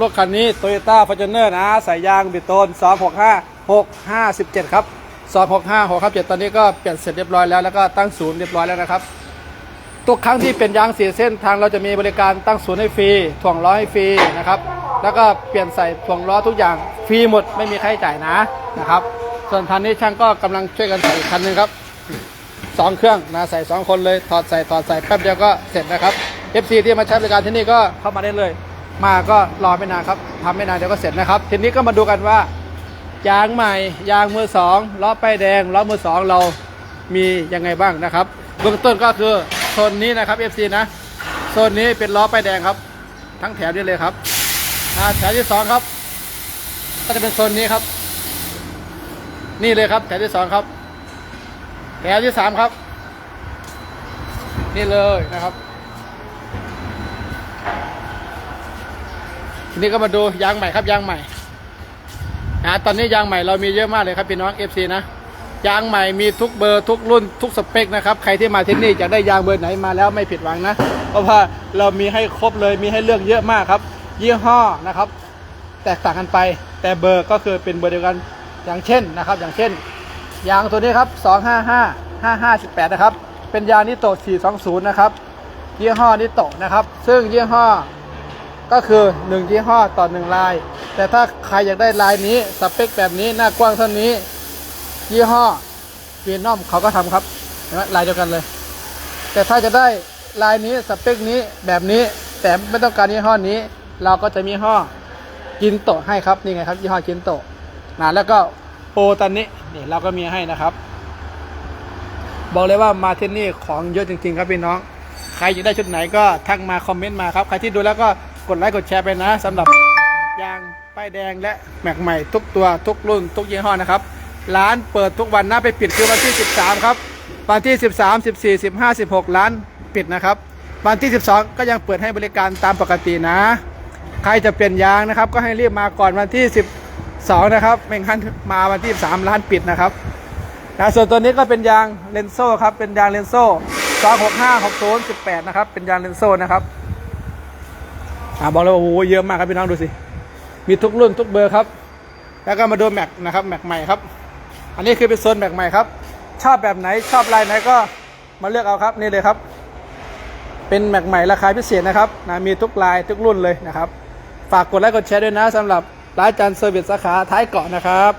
รถคันนี้ Toyota Fortuner นะส่ยยางบิดโตน 265 657 ครับ 265 657 ตอนนี้ก็เปลี่ยนเสร็จเรียบร้อยแล้ว แล้วก็ตั้งศูนย์เรียบร้อยแล้วนะครับ ทุกครั้งที่เป็นยางเสียเส้นทางเราจะมีบริการตั้งศูนย์ให้ฟรี ถ่วงล้อให้ฟรีนะครับ แล้วก็เปลี่ยนใส่ถ่วงล้อทุกอย่างฟรีหมด ไม่มีค่าใช้จ่ายนะนะครับ ส่วนคันนี้ช่างก็กำลังช่วยกันใส่คันหนึงครับสองเครื่องนะใส่สองคนเลยถอดใส่ถอดใส่แป๊บเดียวก็เสร็จนะครับ FC ที่มาใช้บริการที่นี่ก็เข้ามาได้เลย มาก็รอไม่นานครับทำไม่นานเดี๋ยวก็เสร็จนะครับ ทีนี้ก็มาดูกันว่ายางใหม่ยางมือสองล้อป้ายแดงล้อมือสองเรามียังไงบ้างนะครับเบื้องต้นก็คือโซนนี้นะครับ FC นะโซนนี้เป็นล้อป้ายแดงครับ ทั้งแถวนี้เลยครับแถวที่สองครับ ก็จะเป็นโซนนี้ครับ นี่เลยครับ แถวที่สองครับ แถวที่สามครับ นี่เลยนะครับ ทีนี้ก็มาดูยางใหม่ครับยางใหม่นะตอนนี้ยางใหม่เรามีเยอะมากเลยครับพี่น้อง FC นะยางใหม่มีทุกเบอร์ทุกรุ่นทุกสเปคนะครับใครที่มาที่นี่จะได้ยางเบอร์ไหนมาแล้วไม่ผิดหวังนะ เพราะว่าเรามีให้ครบเลยมีให้เลือกเยอะมากครับ ยี่ห้อนะครับ แตกต่างกันไป แต่เบอร์ก็คือเป็นเบอร์เดียวกันอย่างเช่นนะครับ อย่างเช่น ยางตัวนี้ครับ 255 5518 นะครับ เป็นยางนิโตะ420 นะครับ ยี่ห้อนิโตะนะครับ ซึ่งยี่ห้อ ก็คือ1ยี่ห้อต่อ1ลาย แต่ถ้าใครอยากได้ลายนี้สเปคแบบนี้หน้ากว้างเท่านี้ ยี่ห้อวีนอมเขาก็ทำครับเห็นไหมลายเดียวกันเลย แต่ถ้าจะได้ลายนี้สเปคนี้แบบนี้แต่ไม่ต้องการยี่ห้อนี้ เราก็จะมีห้อกินโตะให้ครับนี่ไงครับยี่ห้อกินโตะนะแล้วก็โปตันนี้นี่เราก็มีให้นะครับบอกเลยว่ามาที่นี่ของเยอะจริงๆ ครับพี่น้อง ใครอยากได้ชุดไหนก็ทักมาคอมเมนต์มาครับ ใครที่ดูแล้วก็ กดไลค์กดแชร์ไปนะสำหรับยางป้ายแดงและแม็กใหม่ทุกตัวทุกรุ่น ทุกยี่ห้อนะครับ ร้านเปิดทุกวันนะไปปิดคือวันที่ 13 ครับ วันที่ 13 14 15 16 ร้านปิดนะครับ วันที่ 12 ก็ยังเปิดให้บริการตามปกตินะ ใครจะเปลี่ยนยางนะครับ ก็ให้รีบมาก่อนวันที่ 12 นะครับไม่งั้นมาวันที่13ร้านปิดนะครับนะส่วนตัวนี้ก็เป็นยางเลนโซ่ครับเป็นยางเลนโซ่265 60 18 นะครับ เป็นยางเลนโซ่นะครับ อ่าบอกเลยว่าโอ้โหเยอะมากครับพี่น้องดูสิ มีทุกรุ่นทุกเบอร์ครับ แล้วก็มาดูแม็กนะครับแม็กใหม่ครับ อันนี้คือเป็นโซนแม็กใหม่ครับ ชอบแบบไหนชอบลายไหนก็มาเลือกเอาครับนี่เลยครับ เป็นแม็กใหม่ราคาพิเศษนะครับนะมีทุกลายทุกรุ่นเลยนะครับ ฝากกดไลค์กดแชร์ด้วยนะสำหรับร้านจันทร์เซอร์วิสสาขาท้ายเกาะนะครับ